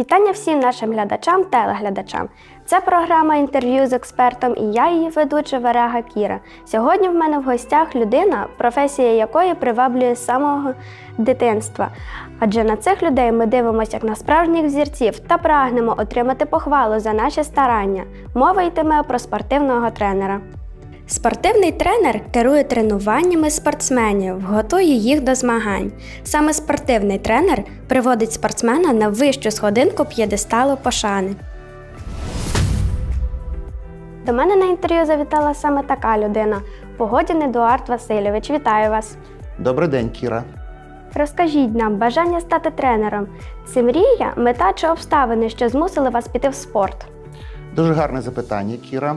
Вітання всім нашим глядачам телеглядачам. Це програма інтерв'ю з експертом і я її ведуча Варега Кіра. Сьогодні в мене в гостях людина, професія якої приваблює з самого дитинства. Адже на цих людей ми дивимося як на справжніх зірців та прагнемо отримати похвалу за наші старання. Мова йтиме про спортивного тренера. Спортивний тренер керує тренуваннями спортсменів, готує їх до змагань. Саме спортивний тренер приводить спортсмена на вищу сходинку п'єдесталу пошани. До мене на інтерв'ю завітала саме така людина Погодін Едуард Васильович. Вітаю вас! Добрий день, Кіра. Розкажіть нам бажання стати тренером. Це мрія, мета чи обставини, що змусили вас піти в спорт? Дуже гарне запитання, Кіра.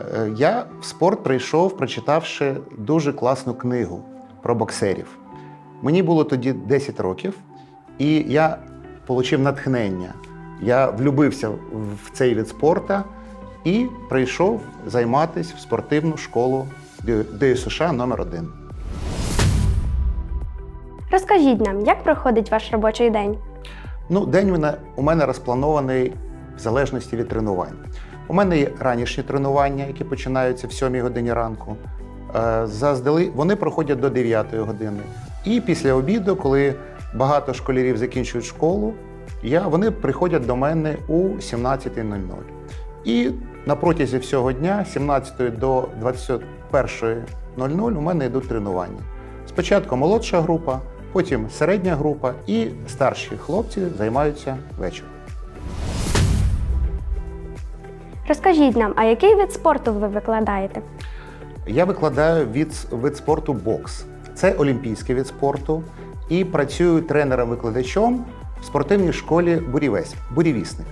Е, Я в спорт прийшов, прочитавши дуже класну книгу про боксерів. Мені було тоді 10 років, і я отримав натхнення. Я влюбився в цей від спорту і прийшов займатися в спортивну школу ДЮСШ номер 1 Розкажіть нам, як проходить ваш робочий день? Ну, день у мене розпланований в залежності від тренувань. У мене є ранішні тренування, які починаються в 7 годині ранку. Е, Заздали вони проходять до 9 години. І після обіду, коли багато школярів закінчують школу, я, вони приходять до мене у 17.00. І на протязі всього дня, з 17 до 21.00, у мене йдуть тренування. Спочатку молодша група, потім середня група і старші хлопці займаються вечором. Розкажіть нам, а який вид спорту ви викладаєте? Я викладаю від, вид спорту бокс. Це олімпійський вид спорту і працюю тренером-викладачом в спортивній школі Бурівець, Бурівісник.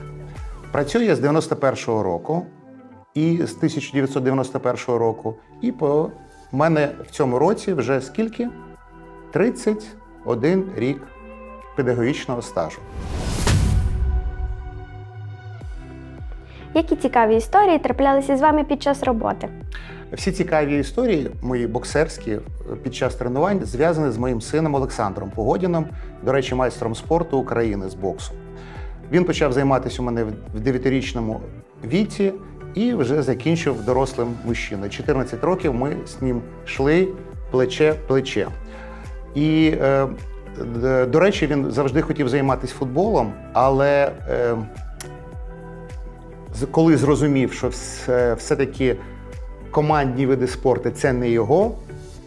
Працюю я з 91-го року і з 1991 року. І по мене в цьому році вже скільки? 31 рік педагогічного стажу. Які цікаві історії траплялися з вами під час роботи? Всі цікаві історії, мої боксерські, під час тренувань зв'язані з моїм сином Олександром Погодіном, до речі, майстром спорту України з боксу. Він почав займатися у мене в 9-річному віці і вже закінчив дорослим мужчиною. 14 років ми з ним йшли плече-плече. І, е, до речі, він завжди хотів займатися футболом, але е, коли зрозумів, що все, все-таки командні види спорту це не його,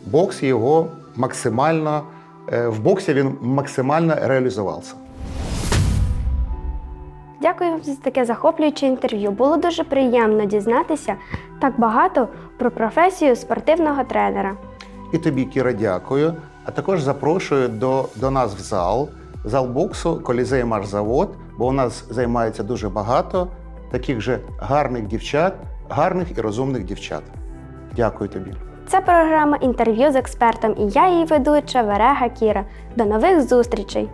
бокс його максимально, е, в боксі він максимально реалізувався. Дякую вам за таке захоплююче інтерв'ю. Було дуже приємно дізнатися так багато про професію спортивного тренера. І тобі, Кіра, дякую. А також запрошую до, до нас в зал, зал боксу, колізей Марзавод, бо у нас займається дуже багато таких же гарних дівчат, гарних і розумних дівчат. Дякую тобі. Це програма інтерв'ю з експертом і я її ведуча Верега Кіра. До нових зустрічей!